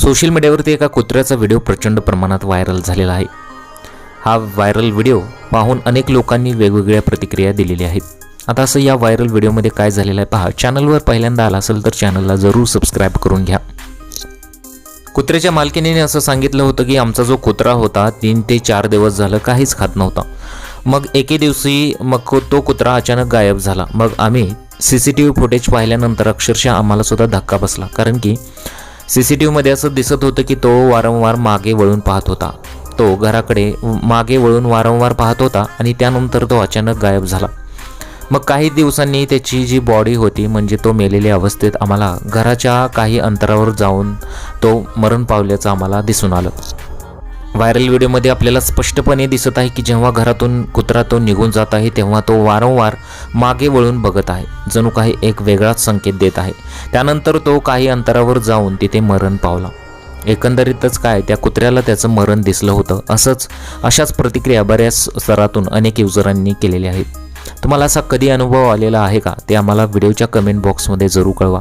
Social मीडियावरती एका कुत्र्याचा video प्रचंड प्रमाणात व्हायरल झालेला आहे. हा व्हायरल व्हिडिओ पाहून अनेक लोकांनी वेगवेगळ्या प्रतिक्रिया दिलेल्या आहेत. आता असं या व्हायरल व्हिडिओमध्ये काय झालेलं आहे पहा. चॅनलवर पहिल्यांदा आला असेल तर चॅनलला जरूर सबस्क्राईब करून घ्या. कुत्र्याच्या मालकीने असं सांगितलं होतं की आमचा जो कुत्रा होता तीन ते चार दिवस झालं काहीच खात नव्हता. मग एके दिवशी मग तो कुत्रा अचानक गायब झाला. मग आम्ही C C T V footage पाहिल्यानंतर अक्षरशः आम्हाला सुद्धा धक्का बसला. कारण की सी सी टी व्हीमध्ये असं दिसत होतं की तो वारंवार मागे वळून पाहत होता. तो घराकडे मागे वळून वारंवार पाहत होता आणि त्यानंतर तो अचानक गायब झाला. मग काही दिवसांनी त्याची जी बॉडी होती म्हणजे तो मेलेल्या अवस्थेत आम्हाला घराच्या काही अंतरावर जाऊन तो मरण पावल्याचं आम्हाला दिसून आलं. व्हायरल व्हिडिओमध्ये आपल्याला स्पष्टपणे दिसत आहे की जेव्हा घरातून कुत्रा तो निघून जात आहे तेव्हा तो वारंवार मागे वळून बघत आहे. जणू काही एक वेगळाच संकेत देत आहे. त्यानंतर तो काही अंतरावर जाऊन तिथे मरण पावला. एकंदरीतच काय त्या कुत्र्याला त्याचं मरण दिसलं होतं. असंच अशाच प्रतिक्रिया बऱ्याच स्तरातून अनेक युजरांनी केलेल्या आहेत. तुम्हाला असा कधी अनुभव आलेला आहे का? ते आम्हाला व्हिडिओच्या कमेंट बॉक्समध्ये जरूर कळवा.